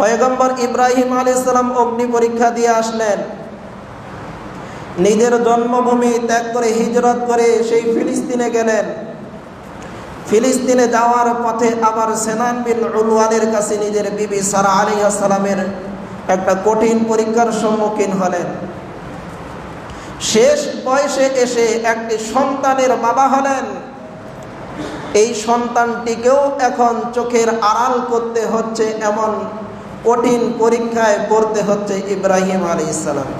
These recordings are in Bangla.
পয়গম্বর ইব্রাহিম আলী ইসলাম অগ্নি পরীক্ষা দিয়ে আসলেন। নিজের জন্মভূমি ত্যাগ করে হিজরত করে সেই ফিলিস্তিনে গেলেন। ফিলিস্তিনে যাওয়ার পথে আবার সেনান বিন উলওয়ানের কাছে নিজের বিবি সারা আলী আসসালামের একটা কঠিন পরীক্ষার সম্মুখীন হলেন। শেষ বয়সে এসে একটি সন্তানের বাবা হলেন। এই সন্তানটিকেও এখন চোখের আড়াল করতে হচ্ছে এমন কঠিন পরীক্ষায় পড়তে হচ্ছে ইব্রাহিম আলী ইসলাম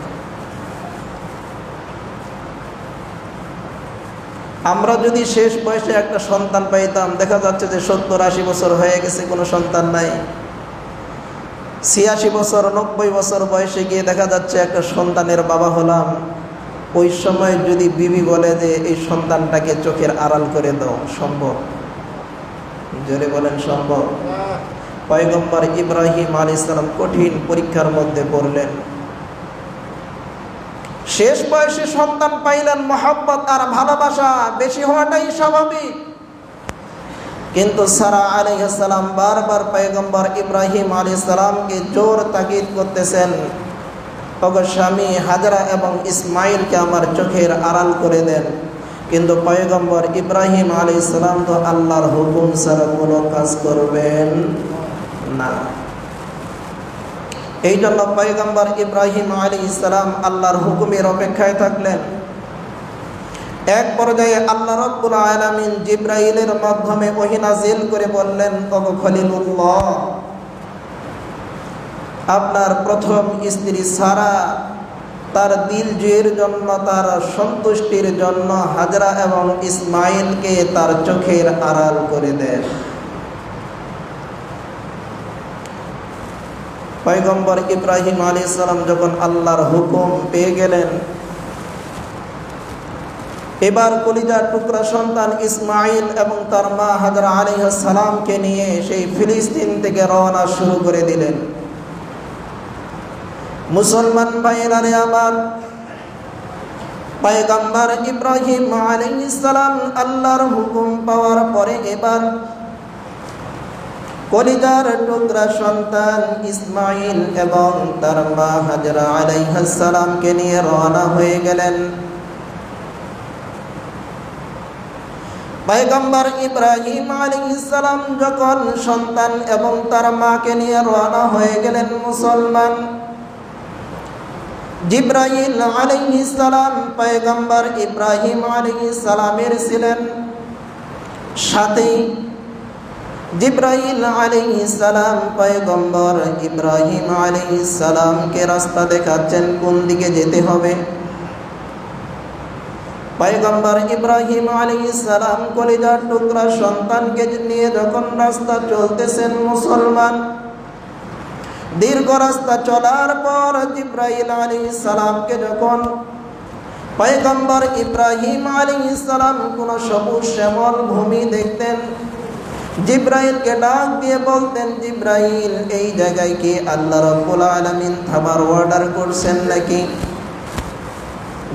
আমরা যদি শেষ বয়সে একটা সন্তান পাইতাম, দেখা যাচ্ছে যে সত্তর আশি বছর হয়ে গেছে, কোনো সন্তান নাই। ছিয়াশি বছর, নব্বই বছর বয়সে গিয়ে দেখা যাচ্ছে একটা সন্তানের বাবা হলাম। ওই সময় যদি বিবি বলে যে এই সন্তানটাকে চোখের আড়াল করে দাও, সম্ভব? জোরে বলেন, সম্ভব? পয়গম্বর ইব্রাহিম আলী ইসলাম কঠিন পরীক্ষার মধ্যে পড়লেন। শেষ বয়সে সন্তান পাইলেন মহব্বত আর ভালোবাসা বেশি হওয়াটাই স্বাভাবিক। কিন্তু সারা আলাইসালাম বারবার পয়গম্বর ইব্রাহিম আলী সালামকে জোর তাকিদ করতেছেন। ওগো স্বামী হাজরা এবং ইসমাইলকে আমার চোখের আড়াল করে দেন। কিন্তু পয়গম্বর ইব্রাহিম আলী ইসলাম তো আল্লাহর হুকুম ছাড়া কোনো কাজ করবেন। না। এই জন্য পয়গম্বর ইব্রাহিম আলী ইসলাম আল্লাহর হুকুমের অপেক্ষায় থাকলেন। এক পর্যায়ে আল্লাহ রব্বুল আলামিন জিব্রাইলের মাধ্যমে ওহিনাজিল করে বললেন, ওগো খলিলুল্লাহ, আপনার প্রথম স্ত্রী সারা তার দিল জুয়ের জন্য, তার সন্তুষ্টির জন্য হাজরা এবং ইসমাইলকে তার চোখের আড়াল করে দেন। পয়গম্বর ইব্রাহিম আলী সালাম যখন আল্লাহর হুকুম পেয়ে গেলেন, এবার কলিজার টুকরা সন্তান ইসমাইল এবং তার মা হাজরা আলী সালামকে নিয়ে সেই ফিলিস্তিন থেকে রওনা শুরু করে দিলেন। মুসলমান ভাইয়েরারে আমার, পয়গম্বর ইব্রাহিম আলাইহিস সালাম আল্লাহর হুকুম পাওয়ার পরে এবার কলিজার টুকরা সন্তান ইসমাইল এবং তার মা হাজরা আলাইহাস সালামকে নিয়ে রওনা হয়ে গেলেন। পয়গম্বর ইব্রাহিম আলাইহিস সালাম যখন সন্তান এবং তার মাকে নিয়ে রওনা হয়ে গেলেন মুসলমান, জিব্রাইল আলাইহিস সালাম পয়গম্বর ইব্রাহিম আলাইহিস সালামের ছিলেন। সাথে জিব্রাইল আলাইহিস সালাম পয়গম্বর ইব্রাহিম সালামকে রাস্তা দেখাচ্ছেন, কোন দিকে যেতে হবে? পয়গম্বর ইব্রাহিম সালাম কলিজার টুকরা সন্তানকে নিয়ে যখন রাস্তা চলতেছেন মুসলমান, দীর্ঘ রাস্তা চলার পর জিব্রাইল আলী সালামকে যখন পয়গম্বর ইব্রাহিম আলী সালাম কোন সবুজ শ্যামল ভূমি দেখতেন জিব্রাইলকে ডাক দিয়ে বলতেন, জিব্রাইল, এই জায়গায় কি আল্লাহ রব্বুল আলমিন থামার অর্ডার করছেন নাকি?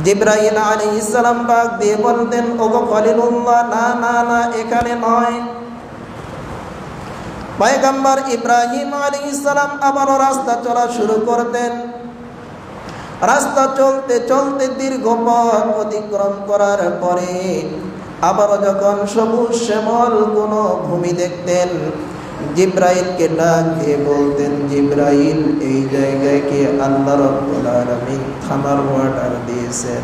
জিব্রাইল আলী ইসলাম ডাক দিয়ে বলতেন, ওগো খলিলুল্লাহ, না না না, এখানে নয়। পয়গম্বর ইব্রাহিম আলী ইসলাম আবারও রাস্তা চলা শুরু করতেন। রাস্তা চলতে চলতে দীর্ঘ পথ অতিক্রম করার পরে আবারও যখন সবুজ শ্যামল কোনো ভূমি দেখতেন, জিব্রাইলকে ডাক দিয়ে বলতেন, জিব্রাইল, এই জায়গায় কি আল্লাহ রব্বুল আলামিন থামার অর্ডার দিয়েছেন।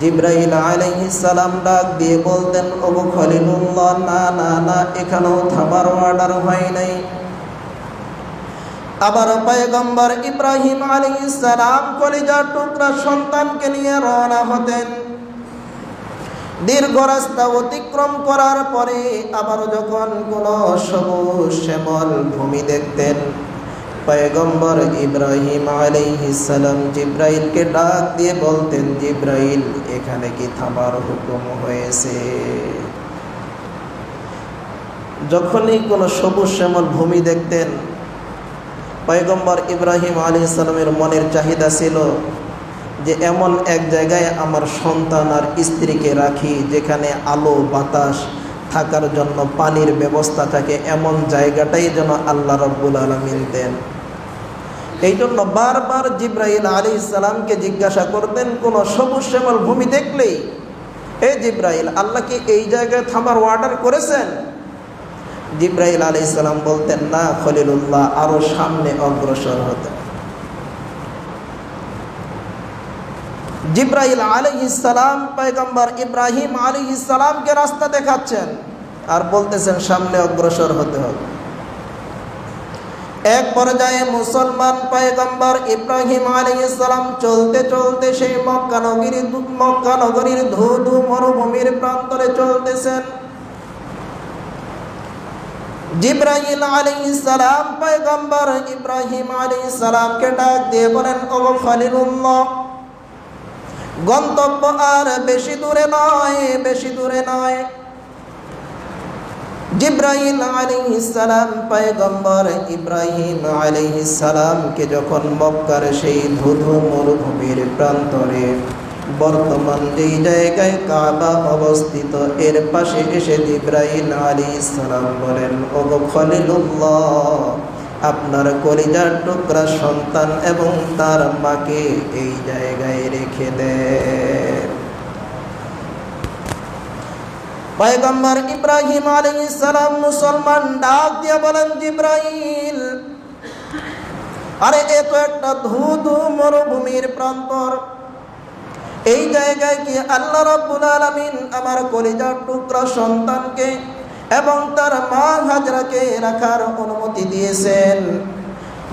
জিব্রাইল আলাইহিস সালাম ডাক দিয়ে বলতেন, ওগো খলিলুল্লাহ, না না না, এখানেও থামার অর্ডার হয় নাই। আবার পয়গম্বর ইব্রাহিম আলাইহিস সালাম কলিজার টুকরা সন্তানকে নিয়ে রওনা হতেন। দীর্ঘ রাস্তা অতিক্রম করার পরে আবার যখন কোনো সবুজ শ্যামল ভূমি দেখতেন, পয়গম্বর ইব্রাহিম আলাইহিসালাম জিব্রাইলকে ডাক দিয়ে বলতেন, জিব্রাইল, এখানে কি থামার হুকুম হয়েছে? যখনই কোনো সবুজ শ্যামল ভূমি দেখতেন, পয়গম্বর ইব্রাহিম আলী ইসলামের মনের চাহিদা ছিল যে এমন এক জায়গায় আমার সন্তান আর স্ত্রীকে রাখি, যেখানে আলো, বাতাস থাকার জন্য পানির ব্যবস্থা থাকে, এমন জায়গাটাই যেন আল্লাহ রব্বুল আলমিন দেন। এই জন্য বারবার জিব্রাহিল আলী ইসলামকে জিজ্ঞাসা করতেন কোনো সবুজ শ্যামল ভূমি দেখলেই, এ জিব্রাহিল আল্লাহ কি এই জায়গায় থামার অর্ডার করেছেন? জিব্রাহিল আলী ইসলাম বলতেন, না খলিলুল্লাহ আরও সামনে অগ্রসর হতেন জিব্রাহিল আলী ইসালাম পয়গম্বর ইব্রাহিম আলী ইসালামকে রাস্তা দেখাচ্ছেন আর বলতেছেন, সামনে অগ্রসর হতে হবে। এক পর্যায়ে মুসলমান পয়গম্বর ইব্রাহিম আলী ইসলাম চলতে চলতে সেই মক্কা নগরী মক্কা নগরীর ধুধু মরুভূমির প্রান্তরে চলতেছেন। জিব্রাহিল আলী ইসলাম পয়গম্বর ইব্রাহিম আলী ইসলামকে ডাক দিয়ে বলেন ও খলিলুল্লাহ গন্তব্য আর বেশি দূরে নয়, বেশি দূরে নয়। জিব্রাহিম আলাইহিসসালাম পয়গম্বর ইব্রাহিম আলাইহিসসালামকে যখন মক্কার সেই ধুধু মরুভূমির প্রান্তরে বর্তমান যেই জায়গায় কাবা অবস্থিত, এর পাশে এসে জিব্রাহিম আলাইহিসসালাম বলেন, ওগো খলিলুল্লাহ আপনার কলিজার টুকরা সন্তান এবং তার মাকে এই জায়গায় রেখে দেন। পয়গম্বর ইব্রাহিম আলাইহিস সালাম মুসলমান ডাক দিয়ে বলেন, জিব্রাইল, আরে এ তো একটা ধুধু মরুভূমির প্রান্তর। এই জায়গায় কি আল্লাহ রাব্বুল আলামিন আমার কলিজার টুকরা সন্তানকে এবং তার মা হাজরাকে রাখার অনুমতি দিয়েছেন।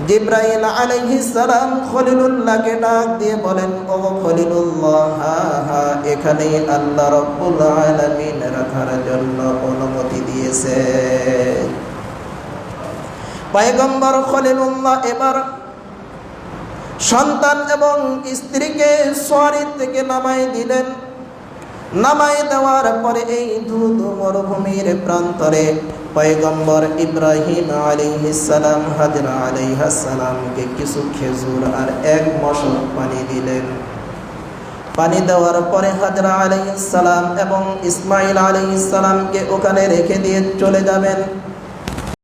জিব্রাইল আলাইহিস সালাম খলিলুল্লাহকে ডাক দিয়ে বলেন, ও খলিলুল্লাহ, হা হা এখানে আল্লাহ রাব্বুল আলামিন রাখার জন্য অনুমতি দিয়েছে পয়গম্বর খলিলুল্লাহ এবার সন্তান এবং স্ত্রীকে সোয়ারি থেকে নামাই দিলেন। নামাই দেওয়ার পরে এই দুধ মরুভূমির প্রান্তরে পয়গম্বর ইব্রাহিম আলিহিসালাম হাজরা আলিহাসালামকে কিছু খেজুর আর এক মশক পানি দিলেন। পানি দেওয়ার পরে হাজরা আলাইসালাম এবং ইসমাইল আলাইসালামকে ওখানে রেখে দিয়ে চলে যাবেন।